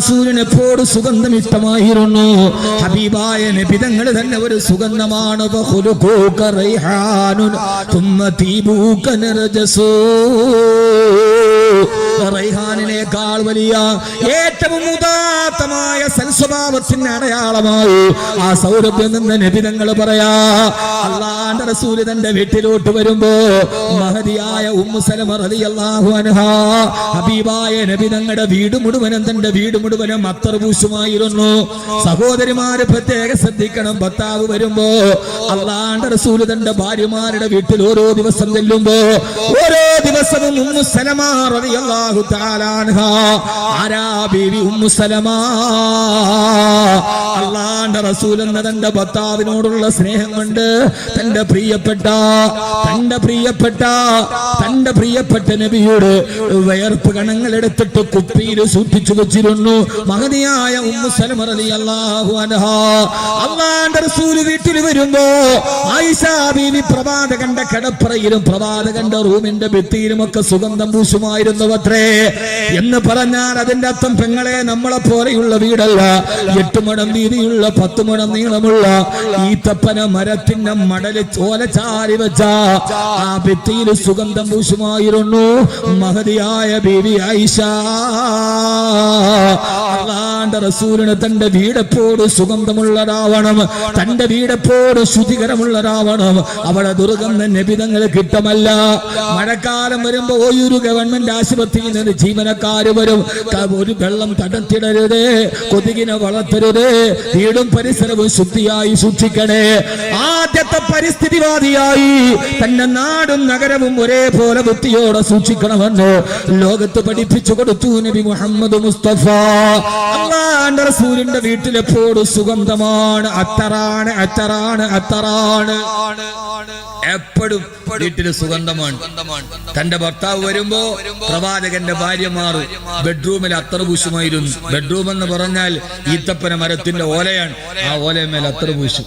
റസൂലിന് എപ്പോഴും സുഗന്ധം ഇഷ്ടമായിരുന്നു ഹബീബായ നബിതങ്ങൾ തന്നെ ഒരു സുഗന്ധമാണ്. റൈഹാനുൻ തുമ്മ തീപൂക്കനരജസോ നർജസൂ റൈഹാനിനേക്കാൾ വലിയ ഏറ്റവും ഉദാത്തമായ സൽസ്വഭാവത്തിന്റെ അടയാളമായി ആ സൗരഭ്യം നിന്ന് നബിതങ്ങൾ പറയാ അള്ളാന്റെ റസൂൽ തന്റെ വീട്ടിലോട്ട് വരുമ്പോ മഹതിയായ ഉമ്മു സലമ റളിയല്ലാഹു അൻഹ ഹബീബായ വീട് മുഴുവനും തന്റെ വീട് മുഴുവനും അത്തർപൂശുമായിരുന്നു സഹോദരിമാര് പ്രത്യേകം ശ്രദ്ധിക്കണം. ഭർത്താവ് വരുമ്പോ അള്ളാന്റെ റസൂൽ തന്റെ ഭാര്യമാരുടെ വീട്ടിൽ ഓരോ ദിവസം ചെല്ലുമ്പോ ഓരോ ദിവസവും ഉമ്മു സലമ റളിയല്ലാഹു തആല അൻഹാ. ആരാ ബീവി ഉമ്മു സലമ? അള്ളാന്റെ റസൂൽ എന്ന തന്റെ ഭർത്താവിനോടുള്ള സ്നേഹം കൊണ്ട് തന്റെ പ്രിയപ്പെട്ട തന്റെ പ്രിയപ്പെട്ട തന്റെ പ്രിയപ്പെട്ട നബിയോട് വയർപ്പ് കണങ്ങൾ എടുത്തിട്ട് കുപ്പിയിൽ സൂക്ഷിച്ചു വെച്ചിരുന്നു. മഹതിയായ അള്ളാന്റെ റസൂൽ വീട്ടിൽ വരുമ്പോ ആയിഷ ബീവി പ്രവാചകന്റെ കിടപ്പറയിലും പ്രവാചകന്റെ റൂമിന്റെ ഭിത്തിയിലും ഒക്കെ സുഗന്ധം പൂശുമായിരുന്നു അത്രേ എന്ന് പറഞ്ഞാൽ അതിന്റെ അർത്ഥം പെങ്ങളെ നമ്മളെ പോലെയുള്ള വീടല്ല. എട്ടുമടം മുടം വീതിയുള്ള പത്ത് മുടം നീളമുള്ള ഈത്തപ്പന മരത്തിന്റെ മടൽ ചോല ചാരി വെച്ച ആ ഭിത്തിയിൽ സുഗന്ധം പൂശുമായിരുന്നു മഹതിയായ ബീവി ആയിഷ. അള്ളാന്റെ റസൂലിന് തന്റെ വീടെപ്പോട് സുഗന്ധമുള്ളതാവണം. തന്റെ വീടെപ്പോട് ശുചികരമുള്ളതാവണം. അവിടെ ദുർഗന്ധ നബിതങ്ങൾ കിട്ടമല്ല. മഴക്കാലം വരുമ്പോ ഒരു ഗവൺമെന്റ് ആശുപത്രിയിൽ നിന്ന് ജീവനക്കാര് വരും. ഒരു വെള്ളം തടത്തിടരുത് കൊതുകിനെ വളർത്തരുത്. വീടും പരിസരവും ശുദ്ധിയായി സൂക്ഷിക്കണേ. ആദ്യത്തെ പരിസ്ഥിതിവാദിയായി തന്റെ നാടും നഗരവും ഒരേപോലെ വൃത്തിയോടെ സൂക്ഷിക്കണമെന്ന് ലോകത്ത് പഠിപ്പിച്ചു കൊടുത്തു നബി മുഹമ്മദ് മുസ്തഫ. അള്ളാന്റെ റസൂലിന്റെ വീട്ടിലെപ്പോഴും സുഗന്ധമാണ്. അത്തറാണ് അത്തറാണ് അത്തറാണ്. എപ്പോഴും വീട്ടിൽ സുഗന്ധമാണ്. തന്റെ ഭർത്താവ് വരുമ്പോ പ്രവാചകന്റെ ഭാര്യമാർ ബെഡ്റൂമിൽ അത്തർ പൂശുമായിരുന്നു. ബെഡ്റൂം എന്ന് പറഞ്ഞാൽ ഈത്തപ്പന മരത്തിന്റെ ഓലയാണ്. ആ അത്തർ പൂശും.